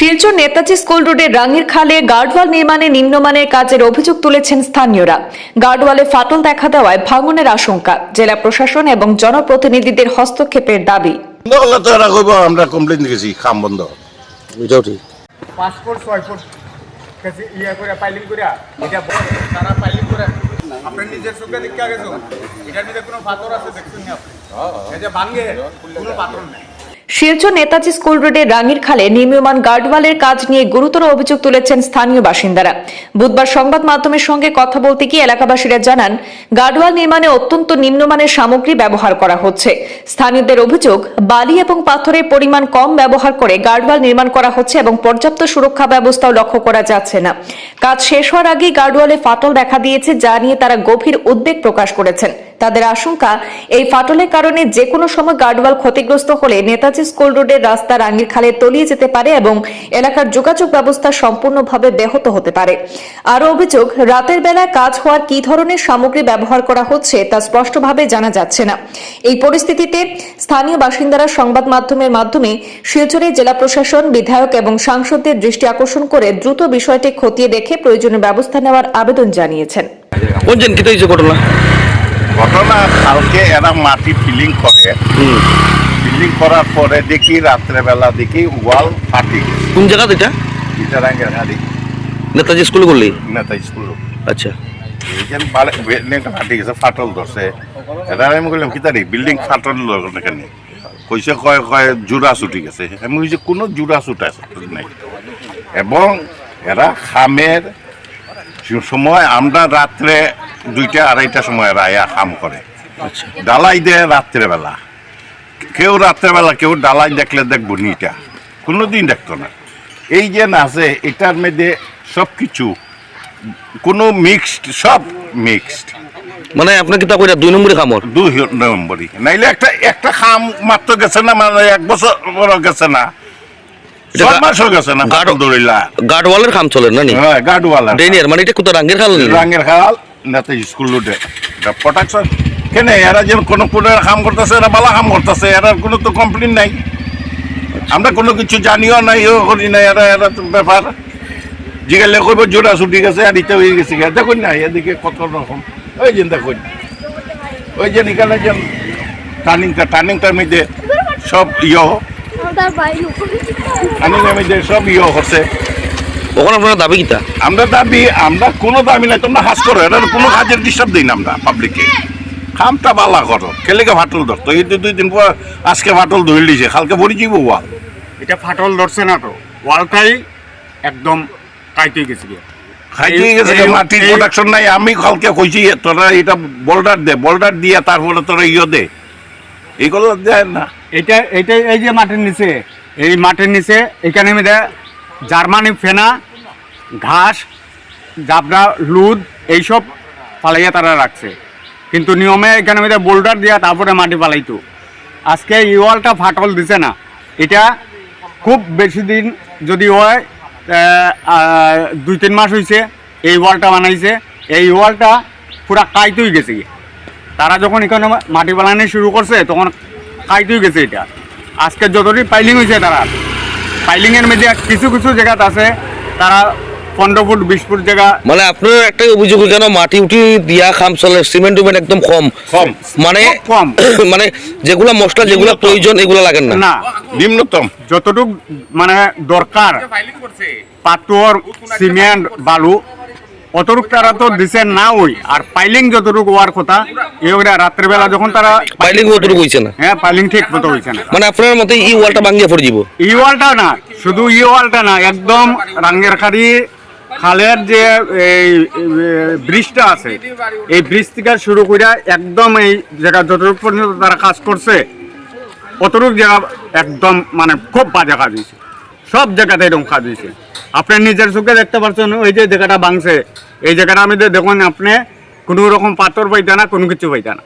Silchar Netaji school রোডের রাঙ্গির খালে guard wall নির্মাণে নিম্নমানের কাজের অভিযোগ তুলেছেন স্থানীয়রা। গার্ডওয়ালে ফাটল দেখা দেওয়ায় ভাঙনের আশঙ্কা জেলা প্রশাসন এবং জনপ্রতিনিধিদের হস্তক্ষেপের দাবি। আমরা কমপ্লেন দিয়েছি খাম বন্ধ। ওইটাও ঠিক। পাঁচ ফুট ছয় ফুট ইয়া করে পাইলিং করে এটা তারা পাইলিং করে আপনি নিজের চোখে দেখতে গেছো এটার মধ্যে কোনো পাথর আছে দেখছেন না আপনি? এই যে ভাঙ্গে কোনো পাথর নেই। শিলচর নেতাজি স্কুল রোডের রাঙ্গির খালে নির্মীয়মান গার্ডওয়ালের কাজ নিয়ে গুরুতর অভিযোগ তুলেছেন স্থানীয় বাসিন্দারা। বুধবার সংবাদ মাধ্যমের সঙ্গে কথা বলতে গিয়ে এলাকাবাসীরা জানান, গার্ডওয়াল নির্মাণে অত্যন্ত নিম্নমানের সামগ্রী ব্যবহার করা হচ্ছে। স্থানীয়দের অভিযোগ, বালি এবং পাথরের পরিমাণ কম ব্যবহার করে গার্ডওয়াল নির্মাণ করা হচ্ছে এবং পর্যাপ্ত সুরক্ষা ব্যবস্থাও লক্ষ্য করা যাচ্ছে না। কাজ শেষ হওয়ার আগেই গার্ডওয়ালে ফাটল দেখা দিয়েছে, যা নিয়ে তারা গভীর উদ্বেগ প্রকাশ করেছেন। তাদের আশঙ্কা, এই ফাটলের কারণে যে কোনো সময় গার্ডওয়াল ক্ষতিগ্রস্ত হলে নেতাজি স্কুল রোডের রাস্তা রাঙ্গির খালে তলিয়ে যেতে পারে এবং এলাকার যোগাযোগ ব্যবস্থা সম্পূর্ণভাবে ব্যাহত হতে পারে। আরও অভিযোগ রাতের বেলায় কাজ হওয়ার কী ধরনের সামগ্রী ব্যবহার করা হচ্ছে তা স্পষ্টভাবে জানা যাচ্ছে না। এই পরিস্থিতিতে স্থানীয় বাসিন্দারা সংবাদ মাধ্যমের মাধ্যমে শিলচরে জেলা প্রশাসন বিধায়ক এবং সাংসদদের দৃষ্টি আকর্ষণ করে দ্রুত বিষয়টি খতিয়ে দেখে প্রয়োজনীয় ব্যবস্থা নেওয়ার আবেদন জানিয়েছেন। ঘটনা? কালকে এরা মাটি ফিলিং করে। ফিলিং করার পরে দেখি রাত্রেবেলা দেখি ওয়াল ফাটি গেছে। কোন জায়গা এটা? ইটারাঙ্গের গাড়ি নেতাজি স্কুল করলি? নেতা স্কুল। আচ্ছা। এইখান বালে বিল্ডিংটা ফাটি গেছে ফাটল ধরছে। এটা আমি বললাম কি তারি বিল্ডিং ফাটল কেন? কইছে কয় কয় জোড়া ছুটি গেছে। আমি বলছি কোনো জোড়া ছুটা নাই। এবং এরা খামের সময় আমরা রাত্রে দুইটা আড়াইটা সময় এরা খাম করে। আচ্ছা। ডালাই দেয় রাত্রেবেলা। কেউ রাত্রেবেলা কেউ ডালাই দেখলে দেখব নিটা। কোনো দিন দেখতো না। এই যে আছে এটার মধ্যে সব কিছু কোনো মিক্সড সব মিক্সড মানে আপনার কিতা কইরা দুই নম্বরে কামর দুই নম্বরই। নাইলে একটা একটা খাম মাত্র গেছে না মানে এক বছর বড় গেছে না। গার্ডওয়ালের কাম চলে না নি? হ্যাঁ ডেনিয়ার মানে এটা কোথা রাঙ্গের খাল খাল নেতা স্কুল রোডে প্রোটেকশন কেন? এরা যে কোনো কোনো কাম করতেছে এরা বালা কাম করতেছে এরা কোনো তো কমপ্লেন নাই। আমরা কোনো কিছু জানিও নাই ও করি নাই এরা এরা তো ব্যাপার। জিগালে কইব জোড়া ছুটি গেছে আর ইতে হয়ে গেছে। দেখুন না এদিকে কত রকম। ওই যে দেখুন ওই যে এখানে যে টার্নিংটা টার্নিংটার মধ্যে সব ইয়ে। তার বাইরে টার্নিংয়ের মধ্যে সব ইয়ে হচ্ছে। ওখানে আপনার দাবি কিতা? আমরা দাবি আমরা কোনো দাবি নাই তোমরা হাস করো এটা কোনো কাজের ডিস্টার্ব দিই না আমরা পাবলিককে খামটা বালা করো কেলেকে ফাটল ধরতো এই তো দুই দিন পর আজকে ফাটল ধরে দিছে কালকে ভরি যাব ওয়াল এটা ফাটল ধরছে না তো? ওয়ালটাই একদম কাইতে গেছে গিয়ে খাইতে গেছে মাটির প্রোডাকশন নাই আমি কালকে কইছি তোরা এটা বোল্ডার দে বোল্ডার দিয়ে তারপরে তোরা ইয়ে দে। এইগুলো দেয় না। এটা এটা এই যে মাটির নিচে এই মাটির নিচে এখানে মধ্যে জার্মানি ফেনা ঘাস জাবড়া লুদ এইসব পালাইয়া তারা রাখছে কিন্তু নিয়মে এখানে মধ্যে বোল্ডার দিয়া তারপরে মাটি পালাইতো। আজকে এই ওয়ালটা ফাটল দিছে না। এটা খুব বেশি দিন যদি হয় দুই তিন মাস হয়েছে এই ওয়ালটা বানাইছে। এই ওয়ালটা পুরা কাইতেই গেছে। তারা যখন এখানে মাটি বানানো শুরু করছে, তখন কাইতেই গেছে এটা। আজকে যতটি পাইলিং হয়েছে তারা, পাইলিংয়ের মধ্যে কিছু কিছু জায়গাত আছে, তারা পনেরো ফুট বিশ ফুট জায়গা। মানে আপনার একটা অভিযোগ কেন মাটি উঠি দিয়া খাম চলে সিমেন্ট উমেন্ট একদম কম। কম। মানে কম। মানে যেগুলা মশলা যেগুলা প্রয়োজন এগুলা লাগেন না। না। নিম্নতম। যতটুক মানে দরকার পাথর সিমেন্ট বালু অতটুক তারা তো দিছে না ওই। আর পাইলিং যতটুক হওয়ার কথা এগুলা রাত্রেবেলা যখন তারা পাইলিং অতটুকু হইছে না। হ্যাঁ পাইলিং ঠিক মতো হয়েছে না। মানে আপনার মতে এই ওয়ালটা ভাঙ্গিয়ে পড়ে যাব ই ওয়ালটা না শুধু ই ওয়ালটা না একদম রাঙ্গের খাড়ি খালের যে, এই ব্রিজটা আছে, এই ব্রিজ থেকে শুরু করে একদম এই জায়গা যতটুকু পর্যন্ত তারা কাজ করছে, অতটুকু জায়গা একদম মানে খুব বাজে কাজ হয়েছে। সব জায়গাতে এরকম কাজ হয়েছে। আপনি নিজের চোখে দেখতে পাচ্ছেন ওই যে জায়গাটা ভাঙছে, এই জায়গাটা আমি দেখুন, আপনি কোনো রকম পাথর পাইতা না, কোনো কিছু পাইতা না।